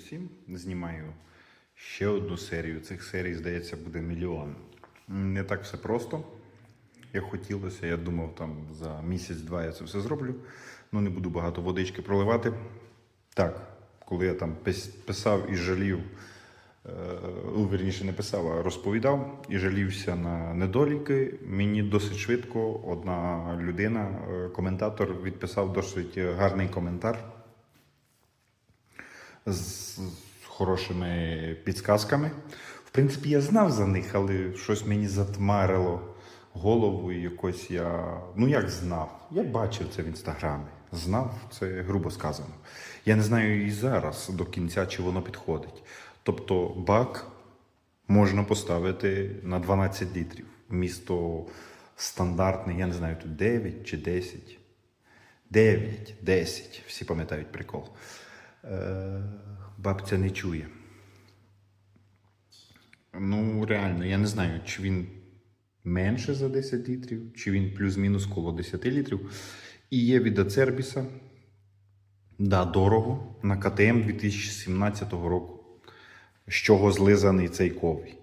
всім. Знімаю ще одну серію. Цих серій, здається, буде мільйон. Не так все просто, як хотілося. Я думав, там за місяць-два я це все зроблю. Ну, не буду багато водички проливати. Так, коли я там писав і жалів, е, ну, не писав, а розповідав і жалівся на недоліки. Мені досить швидко одна людина, е, коментатор, відписав досить гарний коментар з, хорошими підсказками. В принципі, я знав за них, але щось мені затмарило голову і якось я. Ну як знав? Я бачив це в інстаграмі. Знав, це грубо сказано. Я не знаю і зараз до кінця, чи воно підходить. Тобто бак можна поставити на 12 літрів. Місто стандартне, я не знаю, тут 9 чи 10. 9, 10. Всі пам'ятають прикол. Е, бабця не чує. Ну, реально, я не знаю, чи він менше за 10 літрів, чи він плюс-мінус коло 10 літрів. І є від Ацербіса. Да, дорого. На КТМ 2017 року. З чого злизаний цей ковій.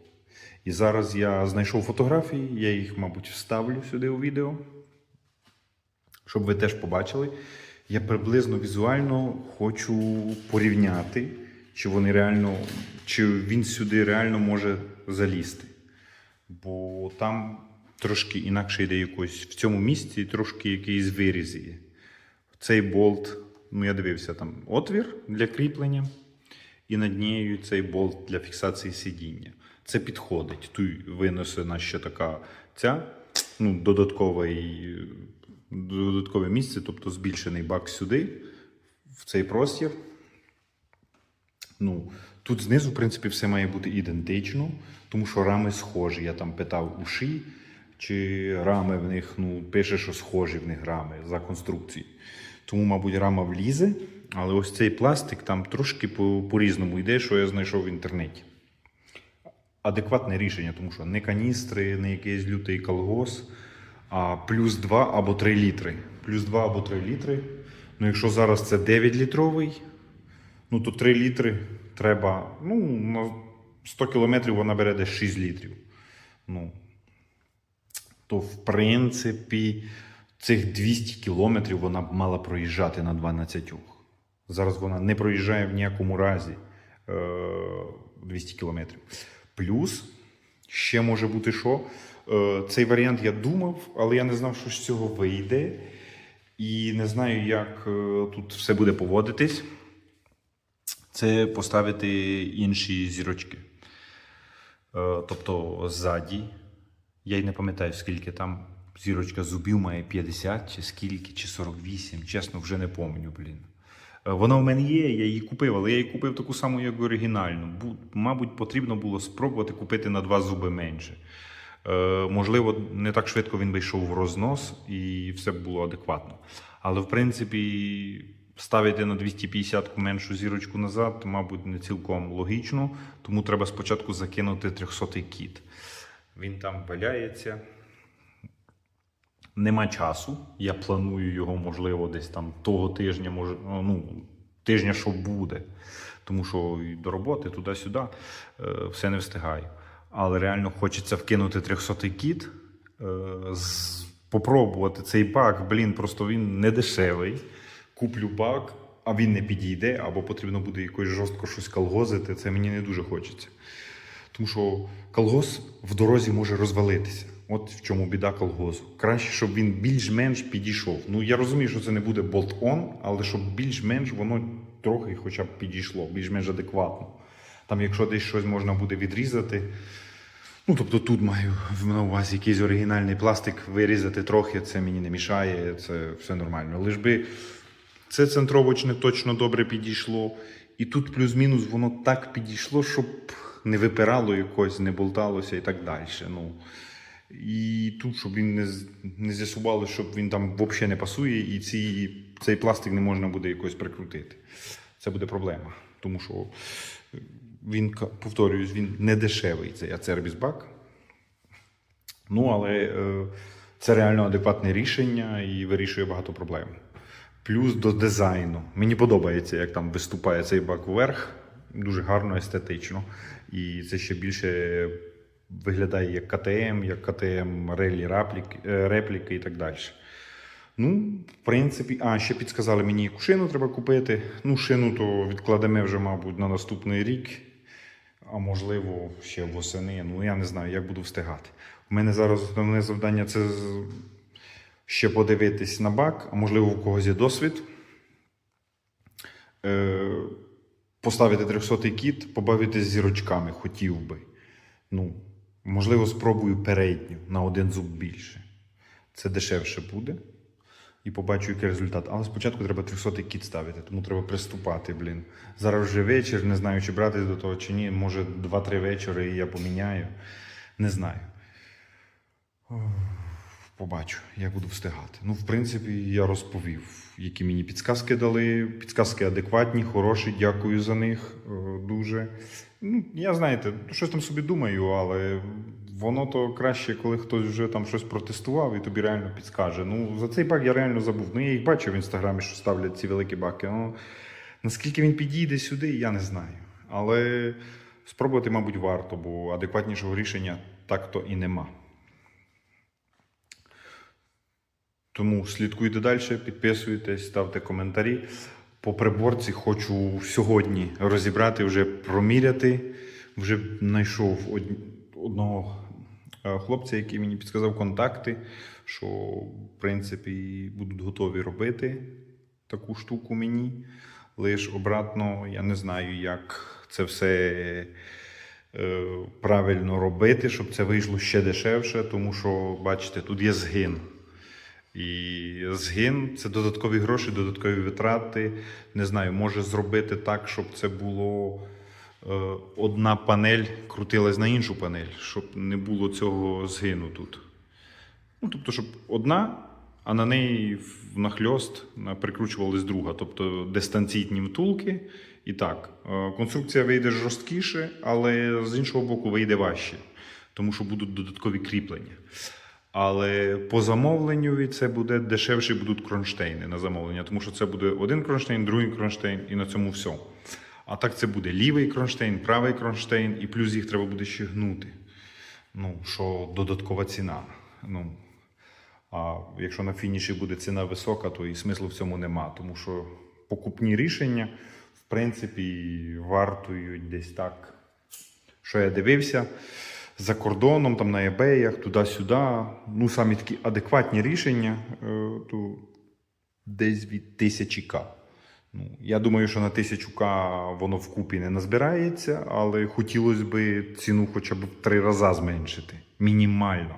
І зараз я знайшов фотографії, я їх, мабуть, вставлю сюди у відео щоб ви теж побачили. Я приблизно візуально хочу порівняти, чи вони реально, чи він сюди реально може залізти. Бо там трошки інакше йде якось в цьому місці, трошки якийсь виріз є. Цей болт, ну я дивився, там отвір для кріплення, і над нею цей болт для фіксації сидіння. Це підходить. Тут винесена ще така ця, ну, додатковий, додаткове місце, тобто збільшений бак сюди, в цей простір. Ну, тут знизу, в принципі, все має бути ідентично, тому що рами схожі. Я там питав у ши, чи рами в них, ну, пише, що схожі в них рами за конструкцією. Тому, мабуть, рама влізе, але ось цей пластик там трошки по- по-різному йде, що я знайшов в інтернеті. Адекватне рішення, тому що не каністри, не якийсь лютий колгос, а плюс 2 або 3 літри. Плюс 2 або 3 літри. Ну, якщо зараз це 9-літровий, ну то 3 літри треба. Ну, на 100 кілометрів вона бере десь 6 літрів. Ну, то в принципі цих 200 кілометрів вона б мала проїжджати на 12. Зараз вона не проїжджає в ніякому разі е, 200 кілометрів. Плюс ще може бути що. Е, цей варіант я думав, але я не знав, що з цього вийде. І не знаю, як е, тут все буде поводитись. Це поставити інші зірочки. Е, тобто ззаді. Я й не пам'ятаю, скільки там зірочка зубів має 50 чи скільки, чи 48. Чесно, вже не пам'ятаю, блін. Вона в мене є, я її купив, але я її купив таку саму, як оригінальну. Бу- Мабуть, потрібно було спробувати купити на два зуби менше. Е, можливо, не так швидко він би йшов в рознос і все було адекватно. Але в принципі, ставити на 250 меншу зірочку назад, мабуть, не цілком логічно, тому треба спочатку закинути 300-й кіт. Він там валяється. Нема часу. Я планую його, можливо, десь там того тижня, може, ну, тижня, що буде. Тому що і до роботи, туди-сюди, е, все не встигаю. Але реально хочеться вкинути 300 кіт, е, попробувати цей бак. Блін, просто він не дешевий. Куплю бак, а він не підійде, або потрібно буде якось жорстко щось колгозити. Це мені не дуже хочеться. Тому що колгоз в дорозі може розвалитися. От в чому біда колгозу. Краще, щоб він більш-менш підійшов. Ну я розумію, що це не буде болт-он, але щоб більш-менш воно трохи хоча б підійшло, більш-менш адекватно. Там, якщо десь щось можна буде відрізати, ну тобто тут маю на увазі якийсь оригінальний пластик вирізати трохи, це мені не мішає, це все нормально. Лиш би це центровочне точно добре підійшло. І тут плюс-мінус воно так підійшло, щоб не випирало якось, не болталося і так далі. Ну, і тут, щоб він не, не з'ясувало, щоб він там взагалі не пасує, і ці, цей пластик не можна буде якось прикрутити. Це буде проблема. Тому що він, повторююсь, він не дешевий, цей Ацербіс бак. Ну, але е, це реально адекватне рішення і вирішує багато проблем. Плюс до дизайну. Мені подобається, як там виступає цей бак вверх. дуже гарно, естетично. І це ще більше виглядає як КТМ, як КТМ релі репліки, е, репліки і так далі. Ну, в принципі, а ще підсказали мені яку шину треба купити. Ну, шину то відкладемо вже, мабуть, на наступний рік, а можливо, ще восени. Ну, я не знаю, як буду встигати. У мене зараз основне завдання це ще подивитись на бак, а можливо, у когось є досвід. Е, поставити 300-й кіт, побавитись зірочками, хотів би. Ну, можливо, спробую передню на один зуб більше. Це дешевше буде. І побачу, який результат. Але спочатку треба 300 кіт ставити, тому треба приступати, блін. Зараз вже вечір, не знаю, чи братись до того, чи ні. Може, 2-3 вечори і я поміняю. Не знаю. Побачу, як буду встигати. Ну, в принципі, я розповів, які мені підсказки дали. Підсказки адекватні, хороші, дякую за них е, дуже. Ну, я знаєте, щось там собі думаю, але воно то краще, коли хтось вже там щось протестував і тобі реально підскаже. Ну, за цей бак я реально забув. Ну, я їх бачив в інстаграмі, що ставлять ці великі баки. Ну, наскільки він підійде сюди, я не знаю. Але спробувати, мабуть, варто, бо адекватнішого рішення так-то і нема. Тому слідкуйте далі, підписуйтесь, ставте коментарі. По приборці хочу сьогодні розібрати, вже проміряти. Вже знайшов одного хлопця, який мені підказав контакти, що в принципі будуть готові робити таку штуку мені. Лиш обратно я не знаю, як це все е, правильно робити, щоб це вийшло ще дешевше, тому що, бачите, тут є згин. І згин це додаткові гроші, додаткові витрати. Не знаю, може зробити так, щоб це було е, одна панель крутилась на іншу панель, щоб не було цього згину тут. Ну, тобто, щоб одна, а на неї внахльост на- прикручувалась друга, тобто дистанційні втулки. І так, е, конструкція вийде жорсткіше, але з іншого боку вийде важче, тому що будуть додаткові кріплення. Але по замовленню це буде дешевше будуть кронштейни на замовлення, тому що це буде один кронштейн, другий кронштейн і на цьому все. А так це буде лівий кронштейн, правий кронштейн, і плюс їх треба буде ще гнути. Ну, що додаткова ціна. Ну, а якщо на фініші буде ціна висока, то і смислу в цьому нема. Тому що покупні рішення, в принципі, вартують десь так, що я дивився за кордоном, там на ебеях, туди-сюди. Ну, самі такі адекватні рішення, е, то десь від тисячі К. Ну, я думаю, що на тисячу К воно вкупі не назбирається, але хотілося б ціну хоча б в три рази зменшити. Мінімально,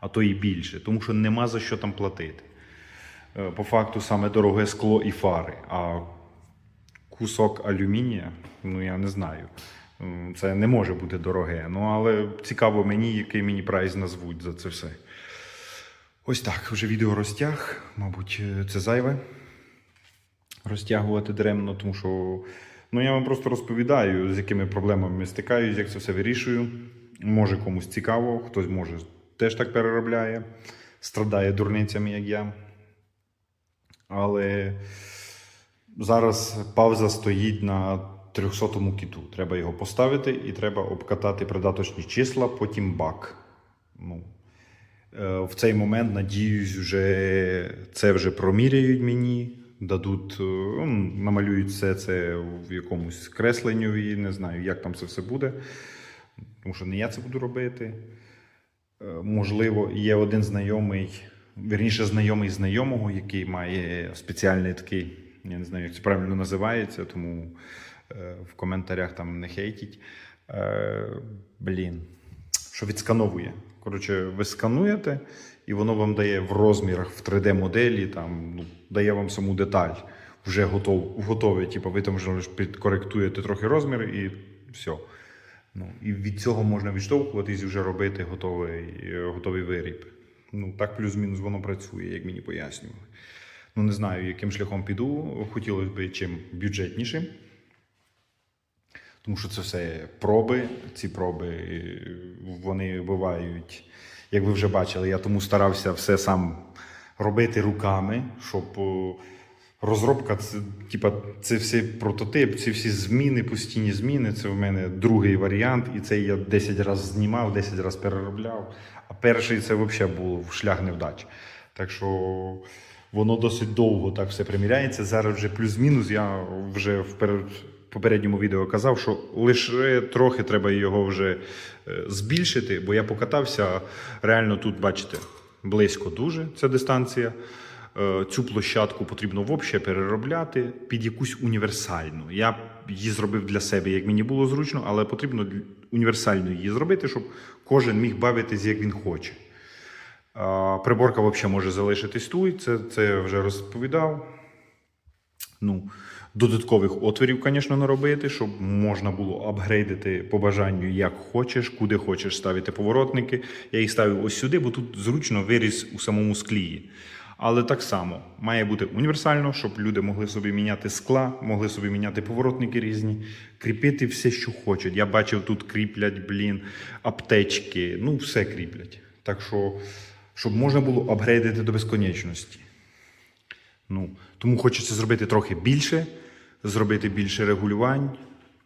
а то і більше, тому що нема за що там платити. Е, По факту саме дороге скло і фари. А кусок алюмінія, ну я не знаю. Це не може бути дороге. Ну, але цікаво мені, який мені прайс назвуть за це все. Ось так, вже відео розтяг. Мабуть, е, це зайве розтягувати даремно, тому що ну, я вам просто розповідаю, з якими проблемами стикаюсь, як це все вирішую. Може комусь цікаво, хтось може теж так переробляє, страдає дурницями, як я. Але зараз пауза стоїть на 300-му кіту. Треба його поставити і треба обкатати придаточні числа, потім бак. Ну, е, в цей момент, надіюсь, вже це вже проміряють мені, дадуть, е, ну, намалюють все це в якомусь кресленню, не знаю, як там це все буде. Тому що не я це буду робити. Е, Можливо, є один знайомий, вірніше, знайомий знайомого, який має спеціальний такий, я не знаю, як це правильно називається, тому е, в коментарях там не хейтіть. Блін, що відскановує. Коротше, ви скануєте, і воно вам дає в розмірах в 3D-моделі, там, ну, дає вам саму деталь. Вже готов, готове. Типу, ви там вже підкоректуєте трохи розмір і все. Ну, і від цього можна відштовхуватись і вже робити готовий, е, готовий виріб. Ну, так плюс-мінус воно працює, як мені пояснювали. Ну, не знаю, яким шляхом піду. Хотілося б чим бюджетнішим. Тому що це все проби. Ці проби е, вони бувають, як ви вже бачили, я тому старався все сам робити руками, щоб е, Розробка це, типа, це всі прототип, ці всі зміни, постійні зміни. Це в мене другий варіант, і це я 10 разів знімав, 10 разів переробляв. А перший це взагалі був шлях невдач. Так що воно досить довго так все приміряється. Зараз вже плюс-мінус. Я вже в перед- попередньому відео казав, що лише трохи треба його вже е, збільшити, бо я покатався реально тут, бачите, близько дуже ця дистанція. Е, Цю площадку потрібно взагалі переробляти під якусь універсальну. Я її зробив для себе, як мені було зручно, але потрібно універсальну її зробити, щоб кожен міг бавитись, як він хоче. Приборка взагалі може залишитись тут, це, це я вже розповідав. Ну, додаткових отворів, звісно, наробити, щоб можна було апгрейдити по бажанню, як хочеш, куди хочеш ставити поворотники. Я їх ставив ось сюди, бо тут зручно виріс у самому склії. Але так само має бути універсально, щоб люди могли собі міняти скла, могли собі міняти поворотники різні, кріпити все, що хочуть. Я бачив, тут кріплять, блін, аптечки, ну все кріплять. Так що, щоб можна було апгрейдити до безконечності. Ну, тому хочеться зробити трохи більше, зробити більше регулювань,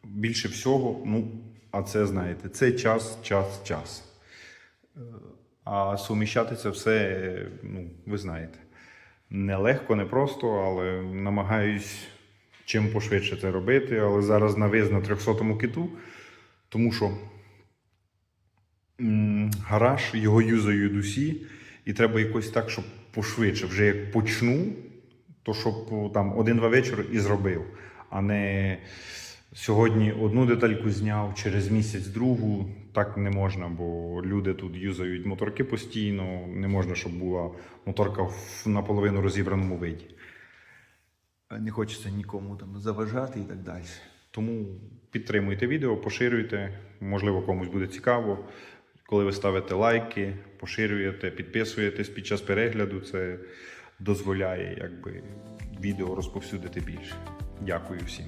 більше всього. Ну, а це знаєте, це час, час, час. Е, А суміщати це все, ну, ви знаєте, нелегко, не просто, але намагаюсь чим пошвидше це робити. Але зараз навіз на 300-му киту, тому що м, гараж, його юзають усі, і треба якось так, щоб пошвидше. Вже як почну, то щоб там один-два вечора і зробив, а не сьогодні одну детальку зняв, через місяць другу. Так не можна, бо люди тут юзають моторки постійно. Не можна, щоб була моторка в наполовину розібраному виді. Не хочеться нікому там заважати і так далі. Тому підтримуйте відео, поширюйте. Можливо, комусь буде цікаво. Коли ви ставите лайки, поширюєте, підписуєтесь під час перегляду, це дозволяє якби, відео розповсюдити більше. Дякую всім.